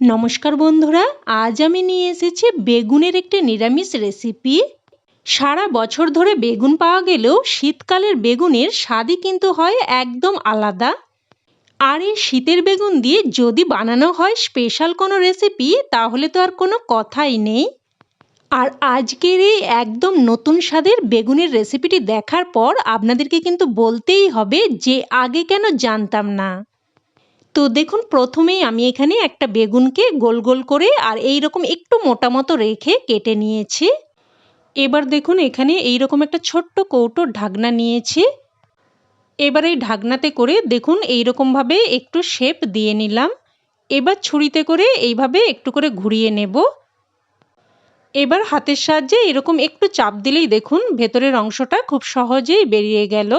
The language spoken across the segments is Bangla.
নমস্কার বন্ধুরা, আজ আমি নিয়ে এসেছি বেগুনের একটি নিরামিষ রেসিপি সারা বছর ধরে বেগুন পাওয়া গেলেও শীতকালের বেগুনের স্বাদই কিন্তু হয় একদম আলাদা। আর এই শীতের বেগুন দিয়ে যদি বানানো হয় স্পেশাল কোনো রেসিপি তাহলে তো আর কোনো কথাই নেই। আর আজকের এই একদম নতুন স্বাদের বেগুনের রেসিপিটি দেখার পর আপনাদেরকে কিন্তু বলতেই হবে যে আগে কেন জানতাম না। তো দেখুন, প্রথমেই আমি এখানে একটা বেগুনকে গোল গোল করে আর এই রকম একটু মোটা মতো রেখে কেটে নিয়েছি। এবার দেখুন, এখানে এই রকম একটা ছোট্ট কৌটো ঢাকনা নিয়েছি। এবার এই ঢাকনাতে করে দেখুন এই রকমভাবে একটু শেপ দিয়ে নিলাম। এবার ছুরিতে করে এইভাবে একটু করে ঘুরিয়ে নেব। এবার হাতের সাহায্যে এরকম একটু চাপ দিলেই দেখুন, ভেতরের অংশটা খুব সহজেই বেরিয়ে গেল।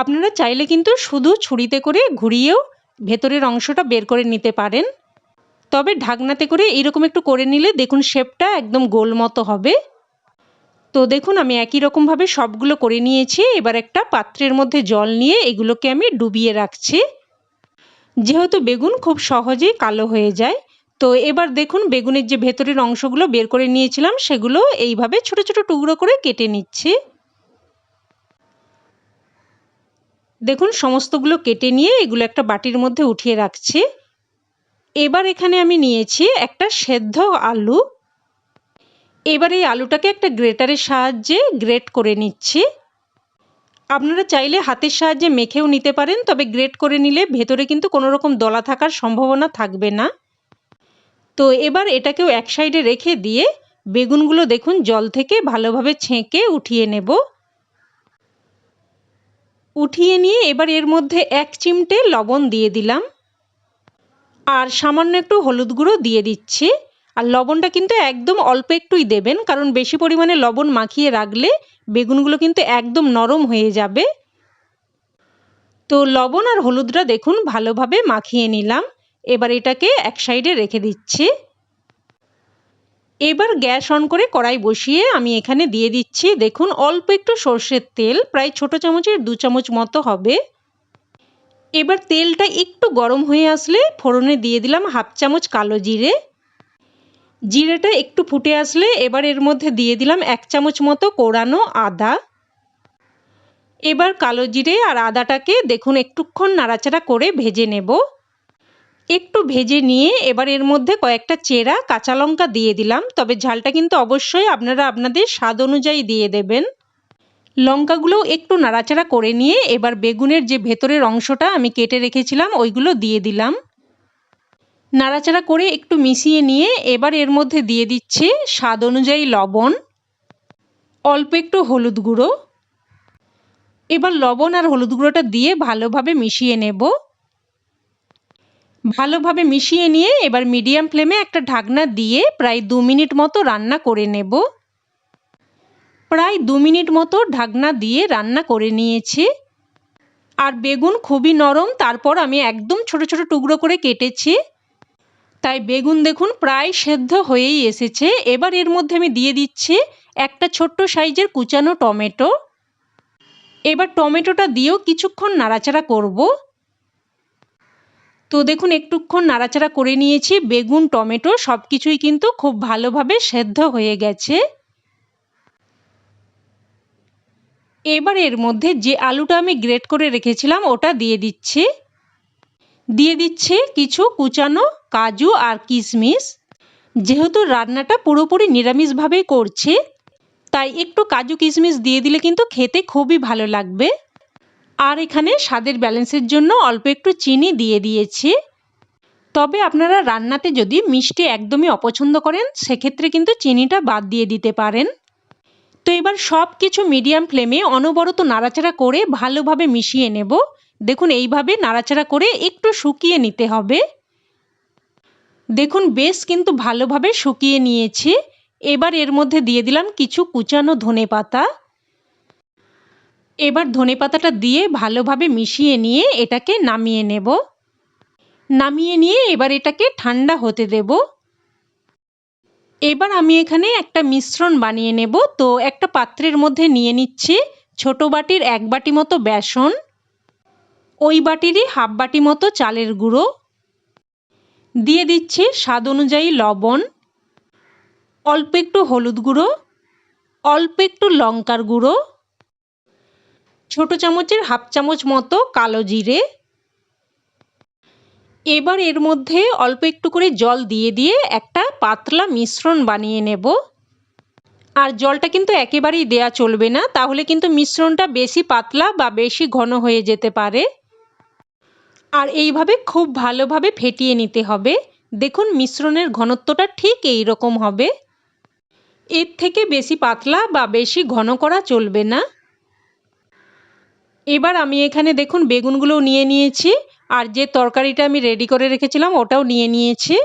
আপনারা চাইলে কিন্তু শুধু ছুরিতে করে ঘুরিয়েও ভেতরের অংশটা বের করে নিতে পারেন। তবে ঢাকনাতে করে এরকম একটু করে নিলে দেখুন শেপটা একদম গোল মতো হবে। তো দেখুন আমি একই রকমভাবে সবগুলো করে নিয়েছি, এবার একটা পাত্রের মধ্যে জল নিয়ে এগুলোকে আমি ডুবিয়ে রাখছি। যেহেতু বেগুন খুব সহজেই কালো হয়ে যায়, তো এবার দেখুন বেগুনের যে ভেতরের অংশগুলো বের করে নিয়েছিলাম, সেগুলো এইভাবে ছোট ছোট টুকরো করে কেটে নিচ্ছি। দেখুন, সমস্তগুলো কেটে নিয়ে এগুলো একটা বাটির মধ্যে উঠিয়ে রাখছি। এবার এখানে আমি নিয়েছি একটা সেদ্ধ আলু। এবার এই আলুটাকে একটা গ্রেটারের সাহায্যে গ্রেট করে নিচ্ছি। আপনারা চাইলে হাতের সাহায্যে মেখেও নিতে পারেন, তবে গ্রেট করে নিলে ভেতরে কিন্তু কোনো রকম দলা থাকার সম্ভাবনা থাকবে না। তো এবার এটাকেও এক সাইডে রেখে দিয়ে বেগুনগুলো দেখুন, জল থেকে ভালোভাবে ছেঁকে উঠিয়ে নেব। উঠিয়ে নিয়ে এবার এর মধ্যে এক চিমটে লবণ দিয়ে দিলাম। আর সামান্য একটু হলুদ গুঁড়ো দিয়ে দিচ্ছি। আর লবণটা কিন্তু একদম অল্প একটুই দেবেন, কারণ বেশি পরিমাণে লবণ মাখিয়ে রাখলে বেগুনগুলো কিন্তু একদম নরম হয়ে যাবে। তো লবণ আর হলুদটা দেখুন ভালোভাবে মাখিয়ে নিলাম। এবার এটাকে এক সাইডে রেখে দিচ্ছি। এবার গ্যাস অন করে কড়াই বসিয়ে আমি এখানে দিয়ে দিচ্ছি, দেখুন, অল্প একটু সর্ষের তেল, প্রায় ছোট চামচের দু চামচ মতো হবে। এবার তেলটা একটু গরম হয়ে আসলে ফোড়নে দিয়ে দিলাম হাফ চামচ কালো জিরে। জিরেটা একটু ফুটে আসলে এবার এর মধ্যে দিয়ে দিলাম এক চামচ মতো কোড়ানো আদা। এবার কালো জিরে আর আদাটাকে দেখুন, একটুক্ষণ নাড়াচাড়া করে ভেজে নেব। একটু ভেজে নিয়ে এবার এর মধ্যে কয়েকটা চেরা, কাঁচা লঙ্কা দিয়ে দিলাম। তবে ঝালটা কিন্তু অবশ্যই আপনারা আপনাদের স্বাদ অনুযায়ী দিয়ে দেবেন। লঙ্কাগুলো একটু নাড়াচাড়া করে নিয়ে এবার বেগুনের যে ভেতরের অংশটা আমি কেটে রেখেছিলাম, ওইগুলো দিয়ে দিলাম। নাড়াচাড়া করে একটু মিশিয়ে নিয়ে এবার এর মধ্যে দিয়ে দিচ্ছি স্বাদ অনুযায়ী লবণ। অল্প একটু হলুদ গুঁড়ো। এবার লবণ আর হলুদ গুঁড়োটা দিয়ে ভালোভাবে মিশিয়ে নেব। ভালোভাবে মিশিয়ে নিয়ে এবার মিডিয়াম ফ্লেমে একটা ঢাকনা দিয়ে প্রায় দু মিনিট মতো রান্না করে নেব। প্রায় দু মিনিট মতো ঢাকনা দিয়ে রান্না করে নিয়েছি। আর বেগুন খুবই নরম, তারপর আমি একদম ছোট ছোট টুকরো করে কেটেছি। তাই বেগুন দেখুন প্রায় সেদ্ধ হয়েই এসেছে। এবার এর মধ্যে আমি দিয়ে দিচ্ছি একটা ছোট্ট সাইজের কুচানো টমেটো। এবার টমেটোটা দিয়েও কিছুক্ষণ নাড়াচাড়া করব। তো দেখুন, একটুক্ষণ নাড়াচাড়া করে নিয়েছি। বেগুন, টমেটো সব কিছুই কিন্তু খুব ভালোভাবে সেদ্ধ হয়ে গেছে। এবার এর মধ্যে যে আলুটা আমি গ্রেট করে রেখেছিলাম, ওটা দিয়ে দিচ্ছি। দিয়ে দিচ্ছে কিছু কুচানো কাজু আর কিশমিশ। যেহেতু রান্নাটা পুরোপুরি নিরামিষভাবেই করছে, তাই একটু কাজু কিশমিশ দিয়ে দিলে কিন্তু খেতে খুবই ভালো লাগবে। আর এখানে স্বাদের ব্যালেন্সের জন্য অল্প একটু চিনি দিয়ে দিয়েছি। তবে আপনারা রান্নাতে যদি মিষ্টি একদমই অপছন্দ করেন, সেক্ষেত্রে কিন্তু চিনিটা বাদ দিয়ে দিতে পারেন। তো এবার সব কিছু মিডিয়াম ফ্লেমে অনবরত নাড়াচাড়া করে ভালোভাবে মিশিয়ে নেব। দেখুন, এইভাবে নাড়াচাড়া করে একটু শুকিয়ে নিতে হবে। দেখুন, বেশ কিন্তু ভালোভাবে শুকিয়ে নিয়েছি। এবার এর মধ্যে দিয়ে দিলাম কিছু কুচানো ধনে পাতা এবার ধনে পাতাটা দিয়ে ভালোভাবে মিশিয়ে নিয়ে এটাকে নামিয়ে নেব। নামিয়ে নিয়ে এবার এটাকে ঠান্ডা হতে দেব। এবার আমি এখানে একটা মিশ্রণ বানিয়ে নেব। তো একটা পাত্রের মধ্যে নিয়ে নিচ্ছি ছোট বাটির এক বাটি মতো বেসন, ওই বাটিরই হাফ বাটি মতো চালের গুঁড়ো, দিয়ে দিচ্ছি স্বাদ অনুযায়ী লবণ, অল্প একটু হলুদ গুঁড়ো, অল্প একটু লঙ্কার গুঁড়ো ছোট চামচের হাফ চামচ মতো কালো জিরে। এবার এর মধ্যে অল্প একটু করে জল দিয়ে দিয়ে একটা পাতলা মিশ্রণ বানিয়ে নেব। আর জলটা কিন্তু একেবারেই দেয়া চলবে না, তাহলে কিন্তু মিশ্রণটা বেশি পাতলা বা বেশি ঘন হয়ে যেতে পারে। আর এইভাবে খুব ভালোভাবে ফেটিয়ে নিতে হবে। দেখুন মিশ্রণের ঘনত্বটা ঠিক এই রকম হবে। এর থেকে বেশি পাতলা বা বেশি ঘন করা চলবে না। এবার আমি এখানে দেখুন বেগুনগুলোও নিয়ে নিয়েছি, আর যে তরকারিটা আমি রেডি করে রেখেছিলাম ওটাও নিয়ে নিয়েছি।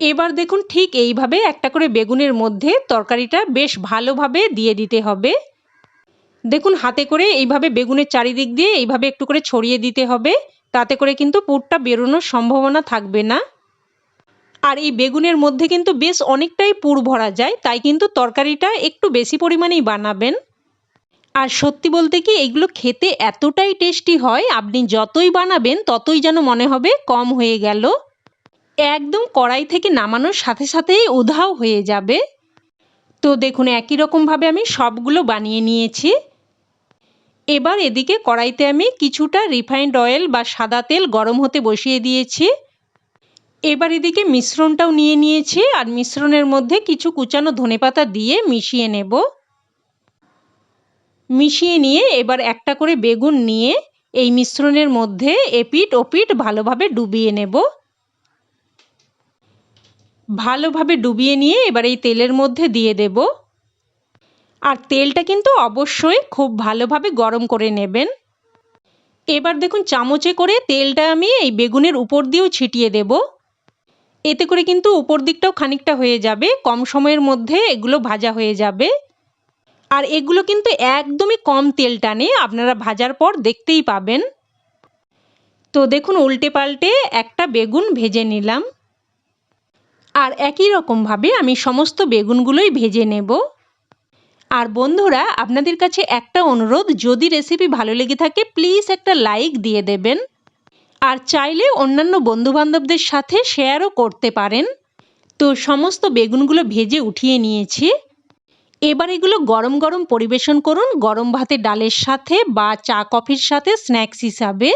এবার দেখুন ঠিক এইভাবে একটা করে বেগুনের মধ্যে তরকারিটা বেশ ভালোভাবে দিয়ে দিতে হবে। দেখুন হাতে করে এইভাবে বেগুনের চারিদিক দিয়ে এইভাবে একটু করে ছড়িয়ে দিতে হবে, তাতে করে কিন্তু পুরটা বেরোনোর সম্ভাবনা থাকবে না। আর এই বেগুনের মধ্যে কিন্তু বেশ অনেকটাই পুর ভরা যায়, তাই কিন্তু তরকারিটা একটু বেশি পরিমাণেই বানাবেন। আর সত্যি বলতে কি, এগুলো খেতে এতটাই টেস্টি হয়, আপনি যতই বানাবেন ততই যেন মনে হবে কম হয়ে গেল। একদম কড়াই থেকে নামানোর সাথে সাথেই উধাও হয়ে যাবে। তো দেখুন, একই রকমভাবে আমি সবগুলো বানিয়ে নিয়েছি। এবার এদিকে কড়াইতে আমি কিছুটা রিফাইন্ড অয়েল বা সাদা তেল গরম হতে বসিয়ে দিয়েছি। এবার এদিকে মিশ্রণটাও নিয়ে নিয়েছি, আর মিশ্রণের মধ্যে কিছু কুচানো ধনেপাতা দিয়ে মিশিয়ে নেব। মিশিয়ে নিয়ে এবার একটা করে বেগুন নিয়ে এই মিশ্রণের মধ্যে এপিট ওপিট ভালোভাবে ডুবিয়ে নেব। ভালোভাবে ডুবিয়ে নিয়ে এবার এই তেলের মধ্যে দিয়ে দেব। আর তেলটা কিন্তু অবশ্যই খুব ভালোভাবে গরম করে নেবেন। এবার দেখুন চামচে করে তেলটা আমি এই বেগুনের উপর দিয়েও ছিটিয়ে দেব। এতে করে কিন্তু উপর দিকটাও খানিকটা হয়ে যাবে, কম সময়ের মধ্যে এগুলো ভাজা হয়ে যাবে। আর এগুলো কিন্তু একদমই কম তেল টানে, আপনারা ভাজার পর দেখতেই পাবেন। তো দেখুন, উল্টে পাল্টে একটা বেগুন ভেজে নিলাম। আর একই রকমভাবে আমি সমস্ত বেগুনগুলোই ভেজে নেব। আর বন্ধুরা, আপনাদের কাছে একটা অনুরোধ, যদি রেসিপি ভালো লেগে থাকে, প্লিজ একটা লাইক দিয়ে দেবেন। আর চাইলে অন্যান্য বন্ধুবান্ধবদের সাথে শেয়ারও করতে পারেন। তো সমস্ত বেগুনগুলো ভেজে উঠিয়ে নিয়েছি। এবার এগুলো গরম গরম পরিবেশন করুন। গরম ভাতে ডালের সাথে বা চা কফির সাথে স্ন্যাক্স হিসাবে।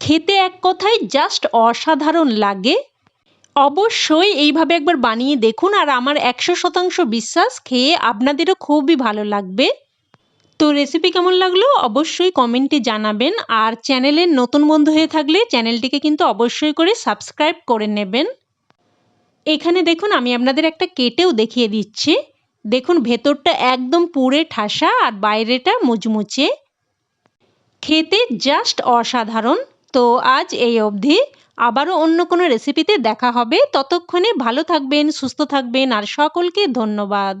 খেতে এক কথায় জাস্ট অসাধারণ লাগে। অবশ্যই এইভাবে একবার বানিয়ে দেখুন আর আমার একশো শতাংশ বিশ্বাস খেয়ে আপনাদেরও খুবই ভালো লাগবে। তো রেসিপি কেমন লাগল? অবশ্যই কমেন্টে জানাবেন আর চ্যানেলের নতুন বন্ধু হয়ে থাকলে চ্যানেলটিকে কিন্তু অবশ্যই করে সাবস্ক্রাইব করে নেবেন। এখানে দেখুন আমি আপনাদের একটা কেটেও দেখিয়ে দিচ্ছি। দেখুন, ভেতরটা একদম পুরে ঠাসা আর বাইরেটা মুচমুচে। খেতে জাস্ট অসাধারণ। তো আজ এই অবধি। আবারও অন্য কোনো রেসিপিতে দেখা হবে। ততক্ষণে ভালো থাকবেন, সুস্থ থাকবেন আর সকলকে ধন্যবাদ।